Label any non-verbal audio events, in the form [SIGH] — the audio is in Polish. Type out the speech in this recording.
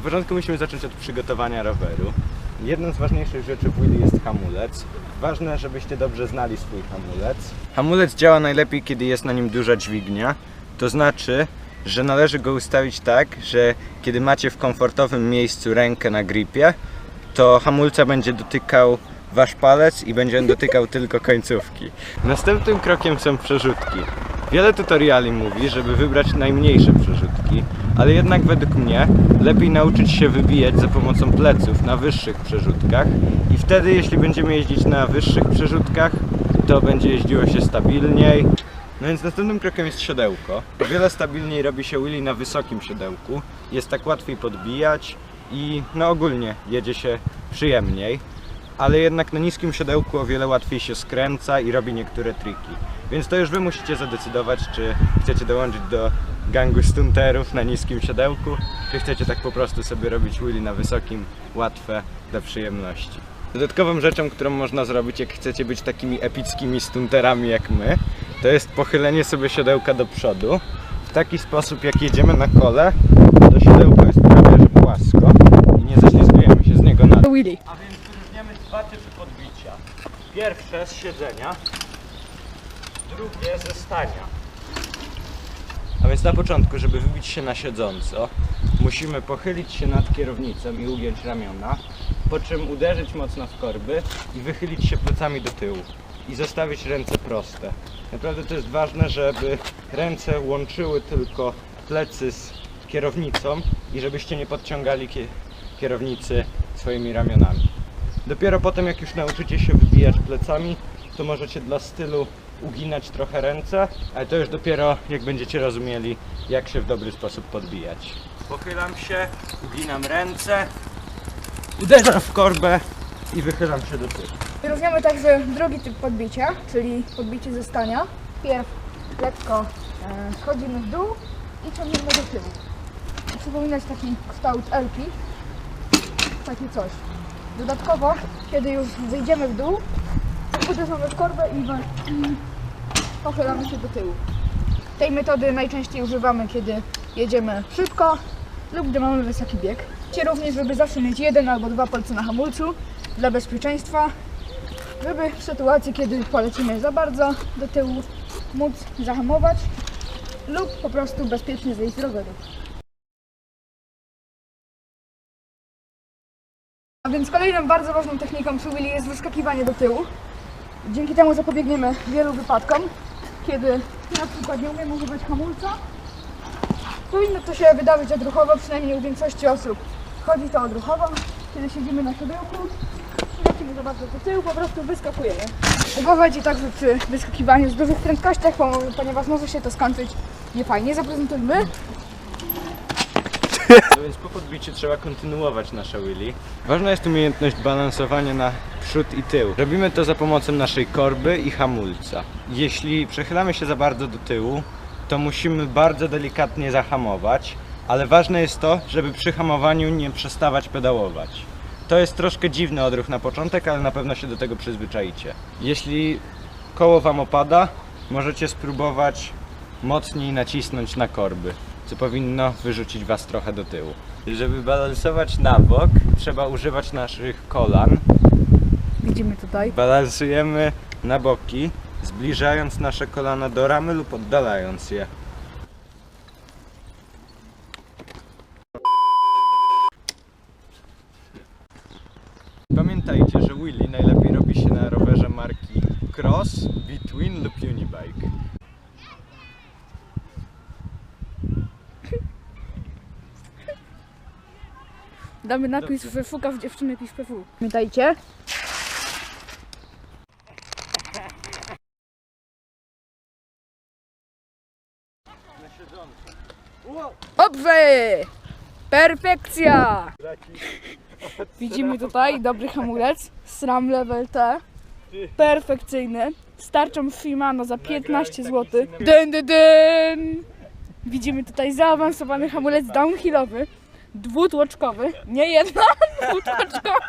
początku musimy zacząć od przygotowania roweru. Jedną z ważniejszych rzeczy w wheelie jest hamulec. Ważne, żebyście dobrze znali swój hamulec. Hamulec działa najlepiej, kiedy jest na nim duża dźwignia. To znaczy, że należy go ustawić tak, że kiedy macie w komfortowym miejscu rękę na gripie, to hamulca będzie dotykał wasz palec i będzie on dotykał [LAUGHS] tylko końcówki. Następnym krokiem są przerzutki. Wiele tutoriali mówi, żeby wybrać najmniejsze przerzutki, ale jednak według mnie lepiej nauczyć się wybijać za pomocą pleców na wyższych przerzutkach i wtedy jeśli będziemy jeździć na wyższych przerzutkach, to będzie jeździło się stabilniej. No więc następnym krokiem jest siodełko. O wiele stabilniej robi się wheelie na wysokim siodełku, jest tak łatwiej podbijać i no ogólnie jedzie się przyjemniej ale jednak na niskim siodełku o wiele łatwiej się skręca i robi niektóre triki. Więc to już wy musicie zadecydować, czy chcecie dołączyć do gangu stunterów na niskim siodełku, czy chcecie tak po prostu sobie robić wheelie na wysokim, łatwe, dla przyjemności. Dodatkową rzeczą, którą można zrobić, jak chcecie być takimi epickimi stunterami jak my, to jest pochylenie sobie siodełka do przodu. W taki sposób, jak jedziemy na kole, to siodełko jest prawie że płasko i nie ześlizgujemy się z niego na dół. Willy. A więc wyróżniamy dwa typy podbicia. Pierwsze z siedzenia, drugie ze stania. Więc na początku, żeby wybić się na siedząco, musimy pochylić się nad kierownicą i ugiąć ramiona, po czym uderzyć mocno w korby i wychylić się plecami do tyłu i zostawić ręce proste. Naprawdę to jest ważne, żeby ręce łączyły tylko plecy z kierownicą i żebyście nie podciągali kie- kierownicy swoimi ramionami. Dopiero potem, jak już nauczycie się wybijać plecami, to możecie dla stylu uginać trochę ręce, ale to już dopiero jak będziecie rozumieli, jak się w dobry sposób podbijać. Pochylam się, uginam ręce, uderzam w korbę i wychylam się do tyłu. Wyróżniamy także drugi typ podbicia, czyli podbicie ze stania. Pierw lekko e, schodzimy w dół i ciągniemy do tyłu. Przypominać taki kształt elki. Takie coś. Dodatkowo, kiedy już zejdziemy w dół, uderzamy w korbę i, i pochylamy się do tyłu. Tej metody najczęściej używamy, kiedy jedziemy szybko lub gdy mamy wysoki bieg. Ci również, żeby zawsze mieć jeden albo dwa palce na hamulcu dla bezpieczeństwa, żeby w sytuacji, kiedy polecimy za bardzo do tyłu, móc zahamować lub po prostu bezpiecznie zejść z roweru. A więc kolejną bardzo ważną techniką przy jest wyskakiwanie do tyłu. Dzięki temu zapobiegniemy wielu wypadkom, kiedy na przykład nie umiemy używać hamulca. Powinno to się wydawać odruchowo, przynajmniej u większości osób. Chodzi to odruchowo, kiedy siedzimy na siodełku, i lecimy za bardzo do tyłu, po prostu wyskakujemy. Uważajcie także przy wyskakiwaniu z dużych prędkościach, po- ponieważ może się to skończyć niefajnie. Zaprezentujmy. No więc po podbiciu trzeba kontynuować nasze wheelie. Ważna jest umiejętność balansowania na przód i tył. Robimy to za pomocą naszej korby i hamulca. Jeśli przechylamy się za bardzo do tyłu, to musimy bardzo delikatnie zahamować, ale ważne jest to, żeby przy hamowaniu nie przestawać pedałować. To jest troszkę dziwny odruch na początek, ale na pewno się do tego przyzwyczaicie. Jeśli koło Wam opada, możecie spróbować mocniej nacisnąć na korby, co powinno wyrzucić Was trochę do tyłu. Żeby balansować na bok, trzeba używać naszych kolan. Widzimy tutaj. Balansujemy na boki, zbliżając nasze kolana do ramy lub oddalając je. Pamiętajcie, że wheelie najlepiej robi się na rowerze marki Cross, Between lub Unibike. Damy napis, że szukasz dziewczyny pisz PW. Pamiętajcie. Dobrze! Perfekcja! Widzimy tutaj dobry hamulec, SRAM Level T. Perfekcyjny. Starczą Shimano za 15 zł. Dyn, dyn, dyn. Widzimy tutaj zaawansowany hamulec downhillowy, dwutłoczkowy, nie jedna, [LAUGHS] dwutłoczkowy.